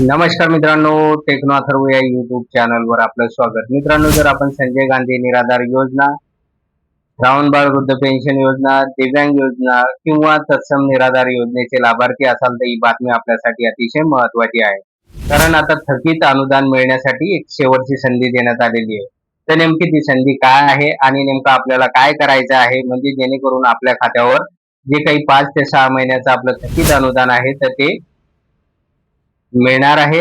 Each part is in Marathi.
नमस्कार मित्रांनो टेक्नो अथर्व या युट्यूब चॅनलवर आपलं स्वागत. मित्रांनो जर आपण संजय गांधी निराधार योजना श्रावणबाळ वृद्ध पेन्शन योजना दिव्यांग योजना किंवा तत्सम निराधार योजनेचे लाभार्थी असाल तर ही बातमी आपल्यासाठी अतिशय महत्वाची आहे. कारण आता थकीत अनुदान मिळण्यासाठी एक शेवटची संधी देण्यात आलेली आहे. तर नेमकी ती संधी काय आहे आणि नेमकं आपल्याला काय करायचं आहे? म्हणजे जेणेकरून आपल्या खात्यावर जे काही पाच ते सहा महिन्याचं आपलं थकीत अनुदान आहे तर ते मिळणार आहे.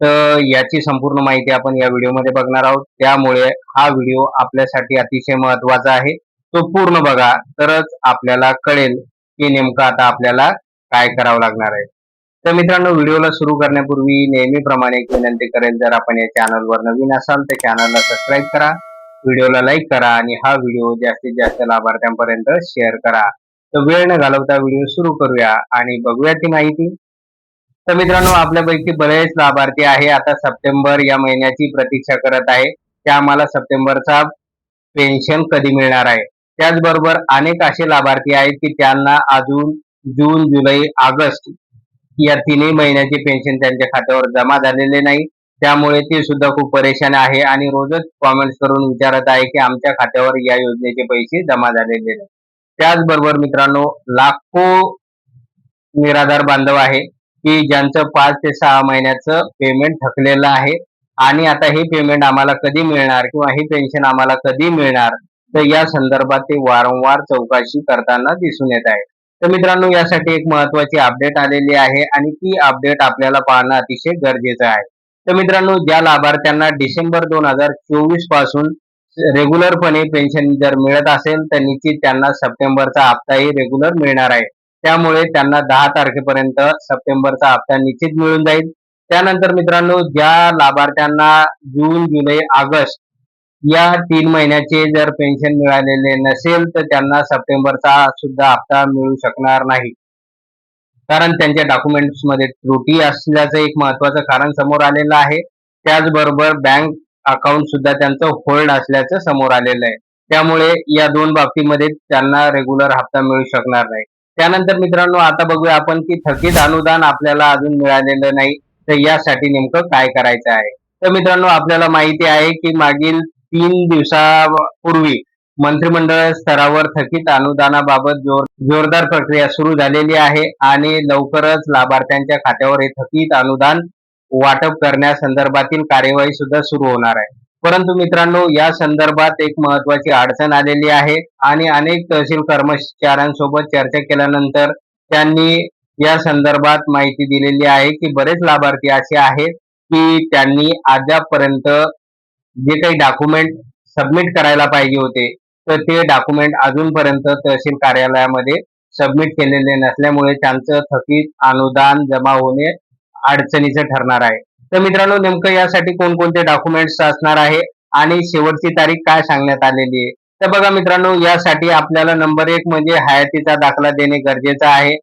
तर याची संपूर्ण माहिती आपण या व्हिडिओमध्ये बघणार आहोत. त्यामुळे हा व्हिडिओ आपल्यासाठी अतिशय महत्त्वाचा आहे. तो पूर्ण बघा. तरच आपल्याला कळेल की नेमकं आता आपल्याला काय करावं लागणार आहे. तर मित्रांनो व्हिडिओला सुरू करण्यापूर्वी नेहमीप्रमाणे एक विनंती करेल. जर आपण या चॅनलवर नवीन असाल तर चॅनलला सबस्क्राईब करा. व्हिडिओला लाईक करा आणि हा व्हिडिओ जास्तीत जास्त लाभार्थ्यांपर्यंत शेअर करा. तर वेळ न घालवता व्हिडिओ सुरू करूया आणि बघूया ती माहिती. तर मित्रांनो आपल्यापैकी बरेच लाभार्थी आहे. आता सप्टेंबर या महिन्याची प्रतीक्षा करत आहे. ते आम्हाला सप्टेंबरचा पेन्शन कधी मिळणार आहे? त्याचबरोबर अनेक असे लाभार्थी आहेत की त्यांना अजून जून जुलै ऑगस्ट या तिन्ही महिन्याची पेन्शन त्यांच्या खात्यावर जमा झालेले नाही. त्यामुळे ते सुद्धा खूप परेशान आहे आणि रोजच कॉमेंट्स करून विचारत आहे की आमच्या खात्यावर या योजनेचे पैसे जमा झालेले नाही. त्याचबरोबर मित्रांनो लाखो निराधार बांधव आहे. की ज्यांचं पाच ते सहा महिन्याचं पेमेंट थकलेलं आहे. आणि आता हे पेमेंट आम्हाला कधी मिळणार किंवा हे पेन्शन आम्हाला कधी मिळणार तर या संदर्भात ते वारंवार चौकशी करताना दिसून येत आहे. तर मित्रांनो यासाठी एक महत्वाची अपडेट आलेली आहे आणि ती अपडेट आपल्याला पाहणं अतिशय गरजेचं आहे. तर मित्रांनो ज्या लाभार्थ्यांना डिसेंबर दोन हजार चोवीसपासून रेग्युलरपणे पेन्शन जर मिळत असेल तर निश्चित त्यांना सप्टेंबरचा हप्ताही रेग्युलर मिळणार आहे. त्यामुळे त्यांना दहा तारखेपर्यंत सप्टेंबरचा हप्ता निश्चित मिळून जाईल. त्यानंतर मित्रांनो ज्या लाभार्थ्यांना जून जुलै ऑगस्ट या तीन महिन्याचे जर पेन्शन मिळालेले नसेल तर त्यांना सप्टेंबरचा सुद्धा हप्ता मिळू शकणार नाही. कारण त्यांच्या डॉक्युमेंट्समध्ये त्रुटी असल्याचं एक महत्वाचं कारण समोर आलेलं आहे. त्याचबरोबर बँक अकाउंट सुद्धा त्यांचं होल्ड असल्याचं समोर आलेलं आहे. त्यामुळे या दोन बाबतीमध्ये त्यांना रेग्युलर हप्ता मिळू शकणार नाही. त्यानंतर मित्रांनो आता बघूया आपण की थकीत अनुदान आपल्याला अजून मिळालेलं नाही. तर यासाठी नेमकं काय करायचं आहे? तर मित्रांनो आपल्याला माहिती आहे की मागील तीन दिवसापूर्वी मंत्रिमंडळ स्तरावर थकीत अनुदानाबाबत जोर जोरदार प्रक्रिया सुरू झालेली आहे आणि लवकरच लाभार्थ्यांच्या खात्यावर हे थकीत अनुदान वाटप करण्यासंदर्भातील कार्यवाही सुद्धा सुरू होणार आहे. परंतु मित्रांनो या संदर्भात एक महत्वाची अडचण आलेली आहे आणि अनेक तहसील कर्मचाऱ्यांसोबत चर्चा केल्यानंतर त्यांनी या संदर्भात माहिती दिलेली आहे की बरेच लाभार्थी असे आहेत की त्यांनी अद्यापपर्यंत जे काही डॉक्युमेंट सबमिट करायला पाहिजे होते तर ते डॉक्युमेंट अजूनपर्यंत तहसील कार्यालयामध्ये सबमिट केलेले नसल्यामुळे त्यांचं थकीत अनुदान जमा होणे अडचणीचं ठरणार आहे. तर मित्रांनो नेमकं यासाठी कोणकोणते डॉक्युमेंट्स असणार आहे आणि शेवटची तारीख काय सांगण्यात आलेली आहे? तर बघा मित्रांनो यासाठी आपल्याला नंबर एक म्हणजे हयातीचा दाखला देणे गरजेचं आहे.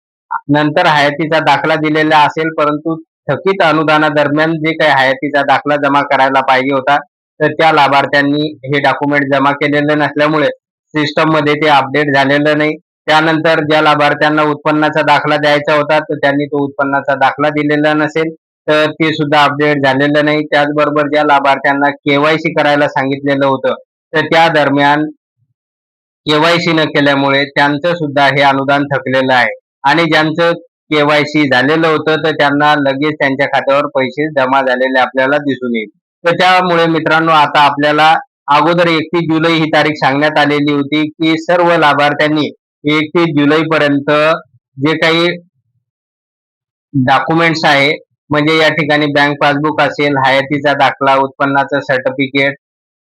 नंतर हयातीचा दाखला दिलेला असेल परंतु थकीत अनुदानादरम्यान जे काही हयातीचा दाखला जमा करायला पाहिजे होता तर त्या लाभार्थ्यांनी हे डॉक्युमेंट जमा केलेलं नसल्यामुळे सिस्टममध्ये ते अपडेट झालेलं नाही. त्यानंतर ज्या लाभार्थ्यांना उत्पन्नाचा दाखला द्यायचा होता तर त्यांनी तो उत्पन्नाचा दाखला दिलेला नसेल. तर ते सुद्धा अपडेट झालेलं नाही. त्याचबरोबर ज्या लाभार्थ्यांना केवायसी करायला सांगितलेलं होतं तर त्या दरम्यान केवायसी न केल्यामुळे त्यांचं सुद्धा हे अनुदान थकलेलं आहे. आणि ज्यांचं केवायसी झालेलं होतं तर त्यांना लगेच त्यांच्या खात्यावर पैसे जमा झालेले आपल्याला दिसून येईल. तर त्यामुळे मित्रांनो आता आपल्याला अगोदर एकतीस जुलै ही तारीख सांगण्यात आलेली होती की सर्व लाभार्थ्यांनी एकतीस जुलै पर्यंत जे काही डॉक्युमेंट्स आहे म्हणजे या ठिकाणी बँक पासबुक असेल हयातीचा दाखला उत्पन्नाचं सर्टिफिकेट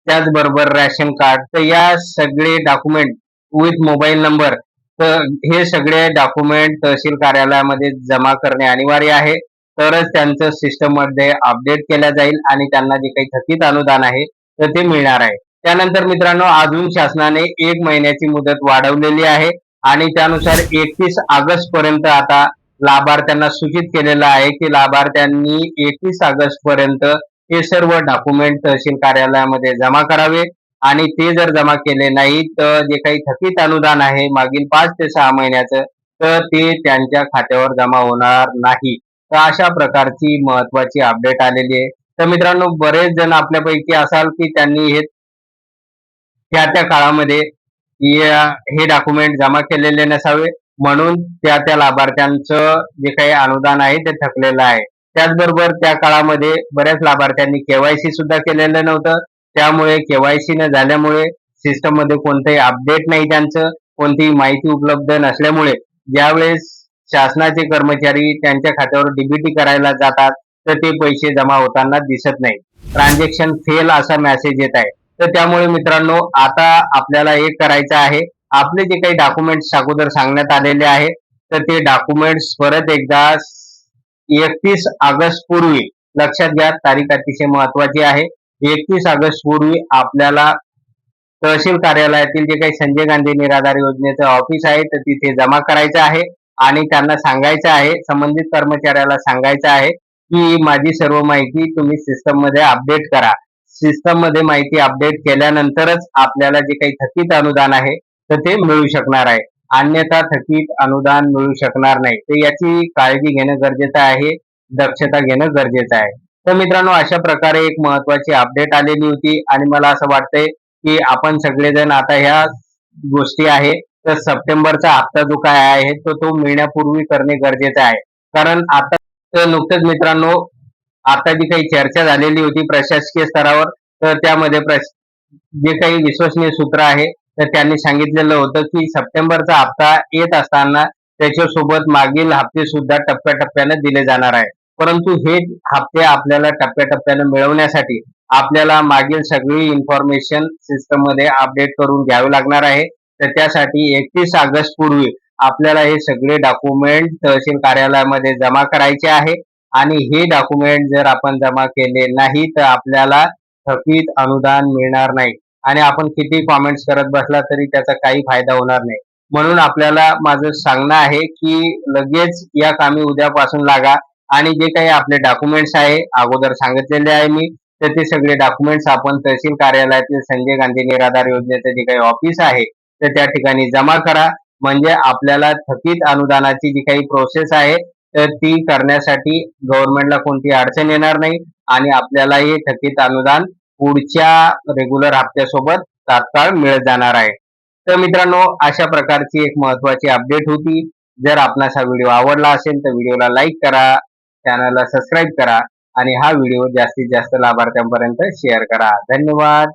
त्याचबरोबर रॅशन कार्ड तर या सगळे डॉक्युमेंट विथ मोबाईल नंबर तर हे सगळे डॉक्युमेंट तहसील कार्यालयामध्ये जमा करणे अनिवार्य आहे. तरच त्यांचं सिस्टममध्ये अपडेट केल्या जाईल आणि त्यांना जे काही थकीत अनुदान आहे तर ते मिळणार आहे. त्यानंतर मित्रांनो अजून शासनाने एक महिन्याची मुदत वाढवलेली आहे आणि त्यानुसार एकतीस ऑगस्ट पर्यंत आता लाभार्थ्यांना सूचित केलेलं आहे की लाभार्थ्यांनी एकवीस ऑगस्ट पर्यंत हे सर्व डॉक्युमेंट तहसील कार्यालयामध्ये जमा करावे. आणि ते जर जमा केले नाही तर जे काही थकीत अनुदान आहे मागील पाच ते सहा महिन्याचं तर ते त्यांच्या खात्यावर जमा होणार नाही. तर अशा प्रकारची महत्वाची अपडेट आलेली आहे. तर मित्रांनो बरेच जण आपल्यापैकी असाल की त्यांनी हे त्या त्या काळामध्ये हे डॉक्युमेंट जमा केलेले नसावे. म्हणून त्या त्या लाभार्थ्यांचं जे काही अनुदान आहे ते थकलेलं आहे. त्याचबरोबर त्या काळामध्ये बऱ्याच लाभार्थ्यांनी केवायसी सुद्धा केलेलं नव्हतं. त्यामुळे केवायसी न झाल्यामुळे सिस्टममध्ये कोणतंही अपडेट नाही त्यांचं. कोणतीही माहिती उपलब्ध नसल्यामुळे ज्यावेळेस शासनाचे कर्मचारी त्यांच्या खात्यावर डीबीटी करायला जातात तर ते पैसे जमा होताना दिसत नाही. ट्रान्झॅक्शन फेल असा मेसेज येत आहे. तर त्यामुळे मित्रांनो आता आपल्याला एक करायचं आहे. आपले जे काही डॉक्युमेंट्स अगोदर सांगण्यात आलेले आहेत तर ते डॉक्युमेंट्स परत एकदा एकतीस ऑगस्ट पूर्वी लक्षात घ्या तारीख अतिशय महत्वाची आहे. एकतीस ऑगस्ट पूर्वी आपल्याला तहसील कार्यालयातील जे काही संजय गांधी निराधार योजनेचं ऑफिस आहे तर तिथे जमा करायचं आहे आणि त्यांना सांगायचं आहे संबंधित कर्मचाऱ्याला सांगायचं आहे की माझी सर्व माहिती तुम्ही सिस्टममध्ये अपडेट करा. सिस्टममध्ये माहिती अपडेट केल्यानंतरच आपल्याला जे काही थकीत अनुदान आहे तर ते मिळू शकणार आहे. अन्यथा थकीत अनुदान मिळू शकणार नाही. तर याची काळजी घेणं गरजेचं आहे. दक्षता घेणं गरजेचं आहे. तर मित्रांनो अशा प्रकारे एक महत्वाची अपडेट आलेली होती आणि मला असं वाटतंय की आपण सगळेजण आता ह्या गोष्टी आहे तर सप्टेंबरचा हप्ता जो काय आहे तो तो मिळण्यापूर्वी करणे गरजेचे आहे. कारण आता तर नुकतंच मित्रांनो आता जी काही चर्चा झालेली होती प्रशासकीय स्तरावर तर त्यामध्ये प्रश- जे काही विश्वसनीय सूत्र आहे तर त्यांनी सांगितलेलं होतं की सप्टेंबरचा हप्ता येत असताना त्याच्यासोबत मागील हप्ते सुद्धा टप्प्याटप्प्याने दिले जाणार आहे परंतु हे हप्ते आपल्याला टप्प्याटप्प्याने मिळवण्यासाठी आपल्याला मागील सगळी इन्फॉर्मेशन सिस्टममध्ये अपडेट करून घ्यावी लागणार आहे. तर त्यासाठी एकतीस ऑगस्ट पूर्वी आपल्याला हे सगळे डॉक्युमेंट तहसील कार्यालयामध्ये जमा करायचे आहे. आणि हे डॉक्युमेंट जर आपण जमा केले नाही तर आपल्याला थकीत अनुदान मिळणार नाही. आणि आपण किती कॉमेंट्स करत बसला तरी त्याचा काही फायदा होणार नाही. म्हणून आपल्याला माझं सांगणं आहे की लगेच या कामी उद्यापासून लागा आणि जे काही आपले डॉक्युमेंट्स आहे अगोदर सांगितलेले आहे मी तर ते सगळे डॉक्युमेंट्स आपण तहसील कार्यालयातील संजय गांधी निराधार योजनेचं जे काही ऑफिस आहे तर त्या ठिकाणी जमा करा. म्हणजे आपल्याला थकीत अनुदानाची जी काही प्रोसेस आहे तर ती करण्यासाठी गव्हर्नमेंटला कोणती अडचण येणार नाही आणि आपल्याला हे थकीत अनुदान पुढच्या रेग्युलर हप्त्यासोबत तात्काळ मिळत जाणार आहे. तर मित्रांनो अशा प्रकारची एक महत्वाची अपडेट होती. जर आपणास हा व्हिडिओ आवडला असेल तर व्हिडिओला लाईक करा चॅनलला सबस्क्राईब करा आणि हा व्हिडिओ जास्तीत जास्त लाभार्थ्यांपर्यंत शेअर करा. धन्यवाद.